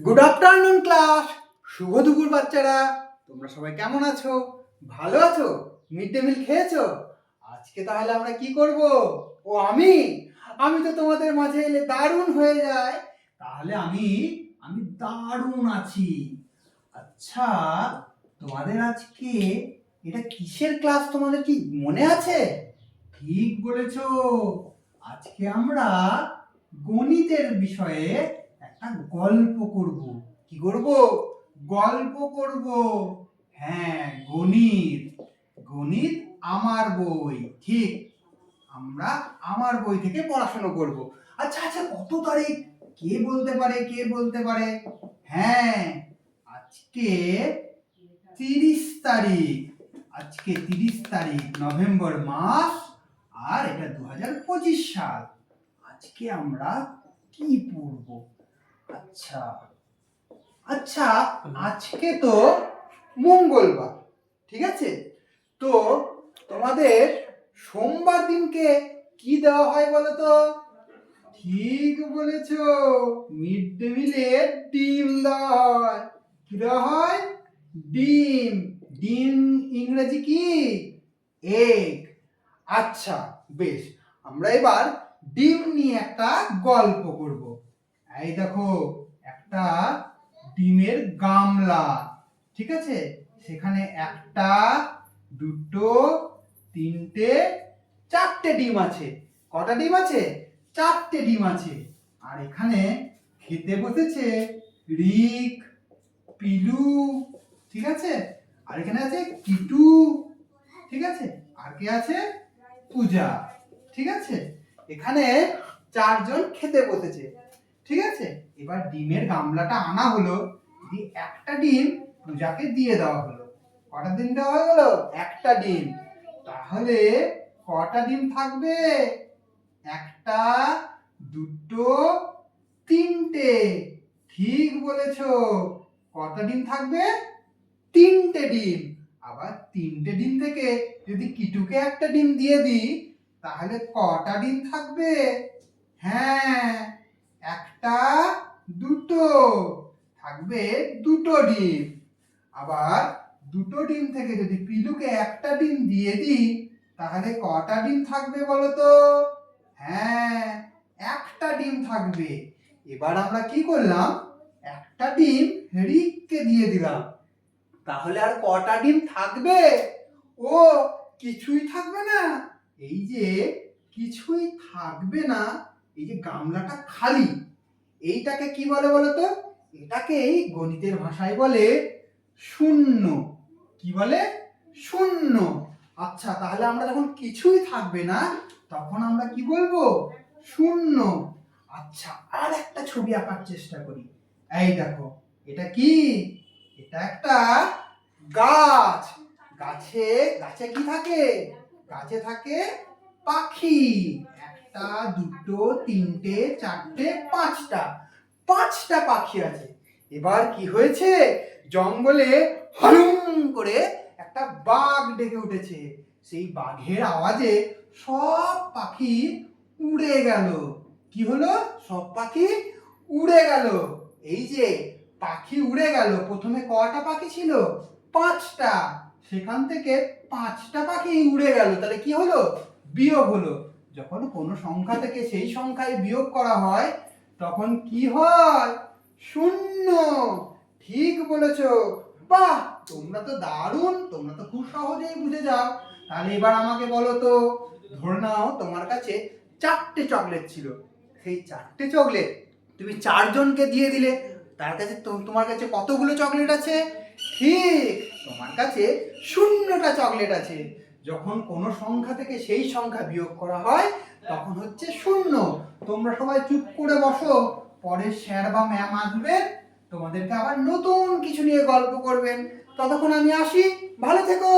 Good afternoon class শুভ দুপুর, বাচ্চারা। তোমরা সবাই কেমন আছো? ভালো আছো? মিড ডে মিল খেয়েছো? আজকে তাহলে আমরা কি করব? ও, আমি? আমি তো তোমাদের মাঝে এলে দারুণ হয়ে যায়। তাহলে আমি আমি দারুণ আছি। আচ্ছা তোমাদের আজকে এটা কিসের ক্লাস তোমাদের কি মনে আছে? ঠিক বলেছ। আজকে আমরা গণিতের বিষয়ে একটা গল্প করব। কি করব? গল্প করব। হ্যাঁ গণিত। গণিত আমার বই। ঠিক, আমরা আমার বই থেকে পড়াশোনা করব। আচ্ছা আচ্ছা কত তারিখ? কে বলতে পারে, কে বলতে পারে? হ্যাঁ আজকে তিরিশ তারিখ। আজকে তিরিশ তারিখ, নভেম্বর মাস। আর এটা দু হাজার পঁচিশ সাল। আজকে আমরা কি পড়ব? আচ্ছা। আচ্ছা আজকে তো মঙ্গলবার, ঠিক আছে? তো তোমাদের সোমবার দিনকে কি দেওয়া হয় বলো তো? ঠিক বলেছ, মিড ডে মিলে ডিম দেওয়া হয়। কি দেওয়া হয়? ডিম। ডিম ইংরেজি কি? এগ। আচ্ছা বেশ। আমরা এবার ডিম নিয়ে একটা গল্প করব। এই দেখো, একটা ডিমের গামলা, ঠিক আছে? সেখানে একটা, দুটো, তিনটে, চারটে ডিম আছে। কটা ডিম আছে? চারটে ডিম আছে। আর এখানে খেতে বসেছে রিক, পিলু, ঠিক আছে? আর এখানে আছে কিটু, ঠিক আছে? আর কে আছে? পূজা, ঠিক আছে? এখানে চারজন খেতে বসেছে। ঠিক আছে? এবার ডিমের গামলাটা আনা হলো, দিয়ে একটা ডিম পূজাকে দিয়ে দেওয়া হলো। কটা ডিম দেওয়া হয়ে গেলো? একটা ডিম। তাহলে কটা ডিম থাকবে? একটা, দুটো, তিনটে। ঠিক বলেছ। কটা ডিম থাকবে? তিনটে ডিম। আবার তিনটে ডিম থেকে যদি কিটুকে একটা ডিম দিয়ে দিই, তাহলে কটা ডিম থাকবে হ্যাঁ একটা দুটো থাকবে দুটো ডিম। আবার দুটো ডিম থেকে যদি পিলুকে একটা ডিম দিয়ে দিই, তাহলে কটা ডিম থাকবে বলো তো হ্যাঁ একটা ডিম থাকবে। এবার আমরা কি করলাম? একটা ডিম রিককে দিয়ে দিলাম। তাহলে আর কটা ডিম থাকবে? ও, কিছুই থাকবে না। এই যে কিছুই থাকবে না, এই যে গামলাটা খালি, এইটাকে কি বলে বলো তো এটাকেই গণিতের ভাষায় বলে শূন্য। কি বলে? শূন্য। আচ্ছা তাহলে আমরা যখন কিছুই থাকবে না, তখন আমরা কি বলব? শূন্য। আচ্ছা আর একটা ছবি আঁকার চেষ্টা করি। এই দেখো, এটা কি? এটা একটা গাছ। গাছে গাছে কি থাকে? গাছে থাকে পাখি। একটা, দুটো, তিনটে, চারটে, পাঁচটা। পাঁচটা পাখি আছে। এবার কি হয়েছে? জঙ্গলে হলুম করে একটা বাঘ ডেকে উঠেছে। সেই বাঘের আওয়াজে সব পাখি উড়ে গেল। কি হলো? সব পাখি উড়ে গেল। এই যে পাখি উড়ে গেল, প্রথমে কটা পাখি ছিল? পাঁচটা। সেখান থেকে পাঁচটা পাখি উড়ে গেল। তাহলে কি হলো? বিয়োগ হলো। যখন কোনো সংখ্যা থেকে সেই সংখ্যায় বিয়োগ করা হয় তখন কি হয়? শূন্য। ঠিক বলেছ। বাহ, তোমরা তো দারুণ, তোমরা তো খুব সহজেই বুঝে যাও। তাহলে এবার আমাকে বলো তো, ধরে নাও তোমার কাছে চারটে চকলেট ছিল। সেই চারটে চকলেট তুমি চারজনকে দিয়ে দিলে। তার কাছে তোমার কাছে কতগুলো চকলেট আছে? ঠিক, তোমার কাছে শূন্যটা চকলেট আছে। যখন কোনো সংখ্যা থেকে সেই সংখ্যা বিয়োগ করা হয়, তখন হচ্ছে শূন্য। তোমরা সবাই চুপ করে বসো। পরে স্যার বা ম্যাম আসবেন তোমাদেরকে আবার নতুন কিছু নিয়ে গল্প করবেন। ততক্ষণ আমি আসি। ভালো থেকো।